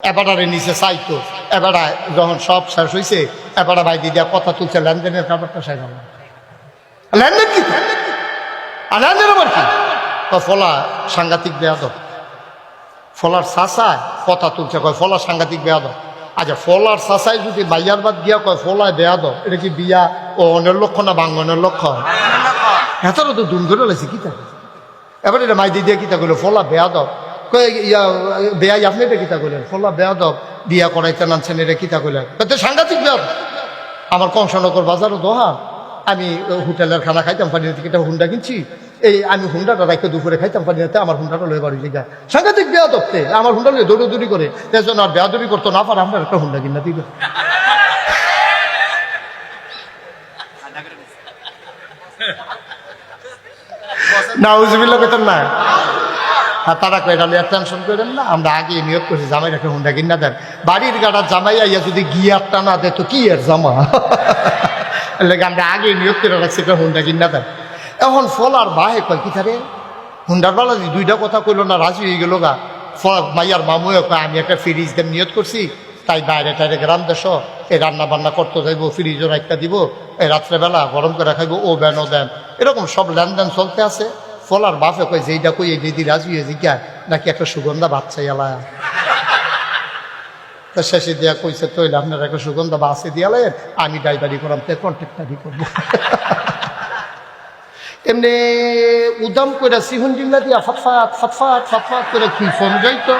এবারে নিচে চাইতো এবারে যখন সব শেষ হয়েছে এবারে ভাই দিদিয়া কথা তুলছে লেনদেনের ব্যাপারটা শেষ হলো লেনদেন কি? আর লেনদেন আবার কি? ফলা সাংঘাতিক বেয়াদব। ফলার চাষায় কথা তুলছে। কয় ফলা সাংঘাতিক বেয়াদব। আচ্ছা ফলার চাষায় যদি মাইয়ার বাদ গিয়া কয় ফলায় বেয়াদব এটা কি বিয়া ও অনের লক্ষ্য না বাঙ্গনের লক্ষ্য হেতারও তো দুম ধরে লাগছে কি থাকে এবার এটা মাই দিদিয়া কিতা করল ফলা বেয়াদব। কয়ে ইয়া বেয়াই আপনি এটা কিতা করলেন ফলা বেয়াদব বিয়া করাইতে নানছেন এটা কিতা করলেন তো সাংঘাতিক বেয়াদব আমার কংসনগর বাজারও দোহা আমি হোটেলের খানা খাইতাম পানি থেকে একটা হুন্ডা কিনছি। এই, আমি হুন্ডাটা রাখতে দুপুরে খাইতাম পানি আমার হুন্ডাটা লয়ে বাড়ি জায়গা সাংঘাতিক বেয়াদবতে আমার হুন্ডা লয়ে দৌড়ি করে। তেজন আর বেয়াদবি করতো না পারে আমরা একটা হুন্ডা কিনা দিল না উজবিল্লা বেতন না আর তারা কয়ে তাহলে টেনশন করেন না, আমরা আগে নিয়োগ করছি, জামাই রাখে হুন্ডা কিনা দেন। বাড়ির গাড়া জামাই আইয়া যদি গিয়ারটা না দেয়, তো কি এর জামা? লেগে আমরা আগে নিয়োগ করে রাখছি এটা হুন্ডা কিনা দেন। এখন আর বাহে কয়, কি থাকে হুন্ডার বালা দুইটা কথা কইলো না, রাজি হয়ে গেল গা। ফল মাইয়ার মামুয়ে কয়, আমি একটা ফ্রিজ দেন নিয়োগ করছি, তাই বাইরে টাইরে গ্রাম দেশ এই রান্না বান্না করতে যাইবো ফ্রিজও রাখতে দিব এই রাত্রেবেলা গরম করে খাইবো, ও বেন ও দেন। এরকম সব লেনদেন চলতে আছে। ফলার বাপে কয় যেইটা কই, এই দিদি রাজি হয়ে জিজ্ঞায় নাকি একটা সুগন্ধা বাচ্চা এলা তো শেষে দিয়া কইছে, তৈলে, আপনার একটা সুগন্ধা বাসে দিয়ালে আমি ড্রাইভারি করাম, তো কন্ট্রাক্টারি করব। এমনি উদাম করে সিহুন জিল্লা দিয়া ফটফাট ফটফাট ফটফাট করে কি ফোন যাইতো